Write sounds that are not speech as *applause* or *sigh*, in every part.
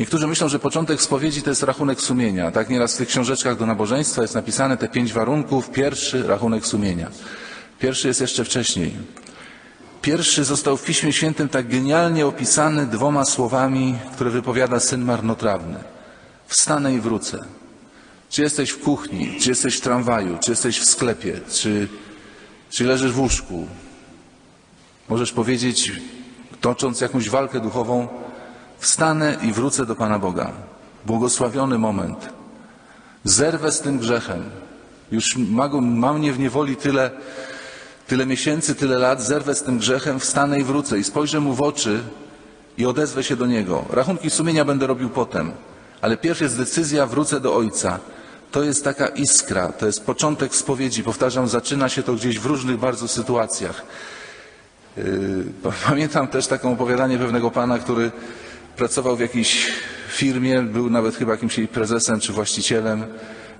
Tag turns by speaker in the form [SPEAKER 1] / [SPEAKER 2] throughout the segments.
[SPEAKER 1] Niektórzy myślą, że początek spowiedzi to jest rachunek sumienia. Tak nieraz w tych książeczkach do nabożeństwa jest napisane te pięć warunków. Pierwszy rachunek sumienia. Pierwszy jest jeszcze wcześniej. Pierwszy został w Piśmie Świętym tak genialnie opisany dwoma słowami, które wypowiada syn marnotrawny. Wstanę i wrócę. Czy jesteś w kuchni, czy jesteś w tramwaju, czy jesteś w sklepie, czy, czy leżysz w łóżku. Możesz powiedzieć, tocząc jakąś walkę duchową, wstanę i wrócę do Pana Boga. Błogosławiony moment. Zerwę z tym grzechem. Już ma, go, ma mnie w niewoli tyle, tyle miesięcy, tyle lat, zerwę z tym grzechem, wstanę i wrócę i spojrzę mu w oczy i odezwę się do niego. Rachunki sumienia będę robił potem, ale pierwsza jest decyzja, wrócę do Ojca. To jest taka iskra, to jest początek spowiedzi. Powtarzam, zaczyna się to gdzieś w różnych bardzo sytuacjach. Yy, *laughs* Pamiętam też takie opowiadanie pewnego pana, który pracował w jakiejś firmie, był nawet chyba jakimś jej prezesem czy właścicielem.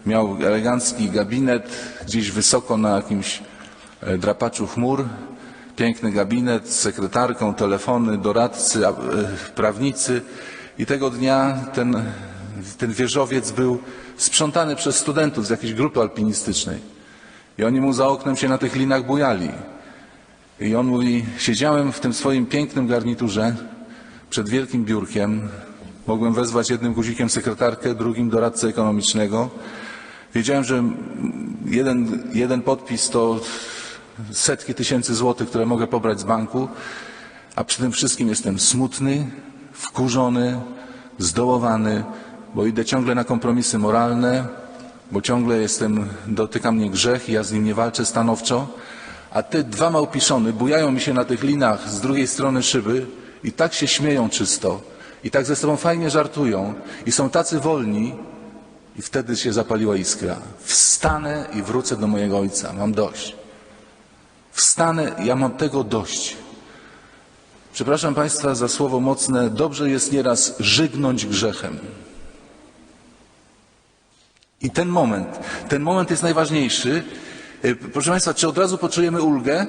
[SPEAKER 1] Miał elegancki gabinet gdzieś wysoko na jakimś e, drapaczu chmur. Piękny gabinet z sekretarką, telefony, doradcy, e, prawnicy. I tego dnia ten, ten wieżowiec był sprzątany przez studentów z jakiejś grupy alpinistycznej. I oni mu za oknem się na tych linach bujali. I on mówi, siedziałem w tym swoim pięknym garniturze przed wielkim biurkiem. Mogłem wezwać jednym guzikiem sekretarkę, drugim doradcę ekonomicznego. Wiedziałem, że jeden, jeden podpis to setki tysięcy złotych, które mogę pobrać z banku, a przy tym wszystkim jestem smutny, wkurzony, zdołowany, bo idę ciągle na kompromisy moralne, bo ciągle jestem, dotyka mnie grzech i ja z nim nie walczę stanowczo, a te dwa małpiszony bujają mi się na tych linach z drugiej strony szyby i tak się śmieją czysto i tak ze sobą fajnie żartują i są tacy wolni i wtedy się zapaliła iskra. Wstanę i wrócę do mojego ojca, mam dość. Wstanę, ja mam tego dość. Przepraszam Państwa za słowo mocne. Dobrze jest nieraz żygnąć grzechem. I ten moment, ten moment jest najważniejszy. Y, Proszę Państwa, czy od razu poczujemy ulgę?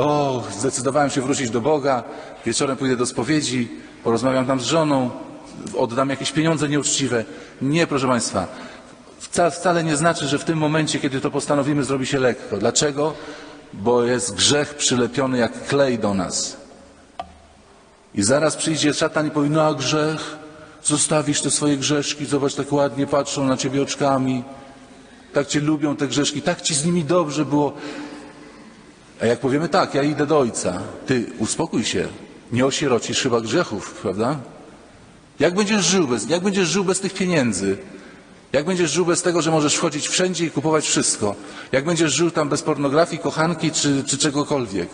[SPEAKER 1] O, zdecydowałem się wrócić do Boga, wieczorem pójdę do spowiedzi, porozmawiam tam z żoną, oddam jakieś pieniądze nieuczciwe. Nie, proszę Państwa. Wcale, nie znaczy, że w tym momencie, kiedy to postanowimy, zrobi się lekko. Dlaczego? Bo jest grzech przylepiony jak klej do nas. I zaraz przyjdzie szatan i powie, no a grzech, zostawisz te swoje grzeszki, zobacz, tak ładnie patrzą na ciebie oczkami, tak cię lubią te grzeszki, tak ci z nimi dobrze było. A jak powiemy tak, ja idę do ojca, ty uspokój się, nie osierocisz chyba grzechów, prawda? Jak będziesz żył bez, jak będziesz żył bez tych pieniędzy? Jak będziesz żył bez tego, że możesz wchodzić wszędzie i kupować wszystko? Jak będziesz żył tam bez pornografii, kochanki czy, czy czegokolwiek?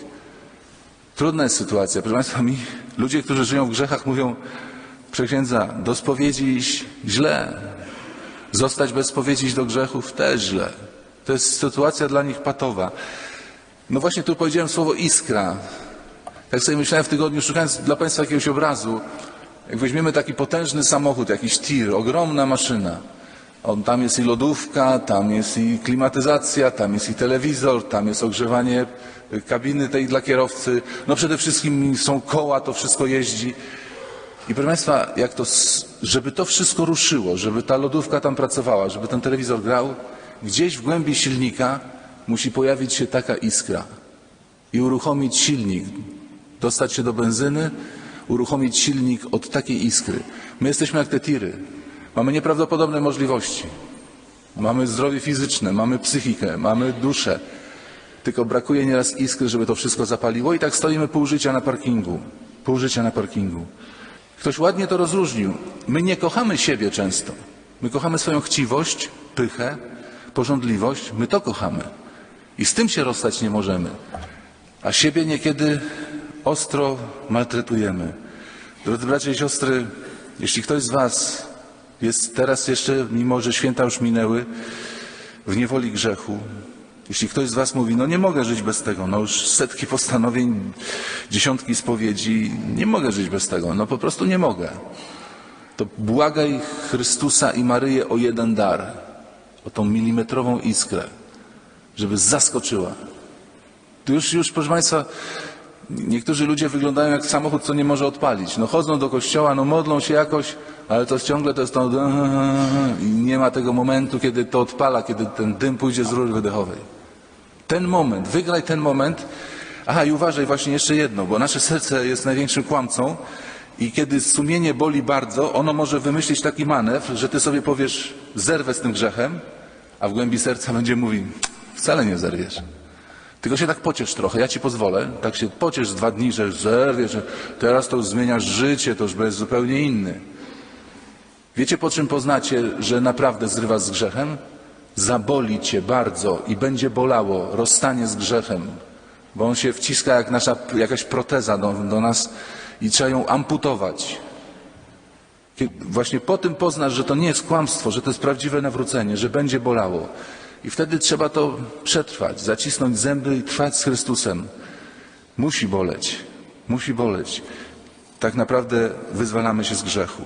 [SPEAKER 1] Trudna jest sytuacja. Proszę Państwa, mi ludzie, którzy żyją w grzechach, mówią, przeksiędza, do spowiedzi iść źle. Zostać bez spowiedzi do grzechów też źle. To jest sytuacja dla nich patowa. No właśnie tu powiedziałem słowo iskra. Tak sobie myślałem w tygodniu, szukając dla Państwa jakiegoś obrazu. Jak weźmiemy taki potężny samochód, jakiś tir, ogromna maszyna. On, tam jest i lodówka, tam jest i klimatyzacja, tam jest i telewizor, tam jest ogrzewanie y, kabiny tej dla kierowcy. No przede wszystkim są koła, to wszystko jeździ. I proszę Państwa, jak to, żeby to wszystko ruszyło, żeby ta lodówka tam pracowała, żeby ten telewizor grał, gdzieś w głębi silnika musi pojawić się taka iskra i uruchomić silnik, dostać się do benzyny, uruchomić silnik od takiej iskry. My jesteśmy jak te tiry. Mamy nieprawdopodobne możliwości. Mamy zdrowie fizyczne, mamy psychikę, mamy duszę. Tylko brakuje nieraz iskry, żeby to wszystko zapaliło i tak stoimy pół życia na parkingu. Pół życia na parkingu. Ktoś ładnie to rozróżnił. My nie kochamy siebie często. My kochamy swoją chciwość, pychę, pożądliwość. My to kochamy. I z tym się rozstać nie możemy. A siebie niekiedy ostro maltretujemy. Drodzy bracia i siostry, jeśli ktoś z Was jest teraz jeszcze, mimo że święta już minęły, w niewoli grzechu, jeśli ktoś z Was mówi, no nie mogę żyć bez tego, no już setki postanowień, dziesiątki spowiedzi, nie mogę żyć bez tego, no po prostu nie mogę. To błagaj Chrystusa i Maryję o jeden dar, o tą milimetrową iskrę, żeby zaskoczyła. Tu Już, już, proszę Państwa, niektórzy ludzie wyglądają jak samochód, co nie może odpalić. No chodzą do kościoła, no modlą się jakoś, ale to ciągle to jest to *laughs* i nie ma tego momentu, kiedy to odpala, kiedy ten dym pójdzie z rury wydechowej. Ten moment, wygraj ten moment. Aha, i uważaj właśnie jeszcze jedno, bo nasze serce jest największym kłamcą i kiedy sumienie boli bardzo, ono może wymyślić taki manewr, że ty sobie powiesz, zerwę z tym grzechem, a w głębi serca będzie mówił, wcale nie zerwiesz. Tylko się tak pociesz trochę, ja ci pozwolę, tak się pociesz dwa dni, że zerwiesz, że teraz to już zmieniasz życie, to już będziesz zupełnie inny. Wiecie po czym poznacie, że naprawdę zrywasz z grzechem? Zaboli cię bardzo i będzie bolało rozstanie z grzechem, bo on się wciska jak nasza jakaś proteza do, do nas i trzeba ją amputować. Właśnie po tym poznasz, że to nie jest kłamstwo, że to jest prawdziwe nawrócenie, że będzie bolało. I wtedy trzeba to przetrwać, zacisnąć zęby i trwać z Chrystusem. Musi boleć, musi boleć. Tak naprawdę wyzwalamy się z grzechu.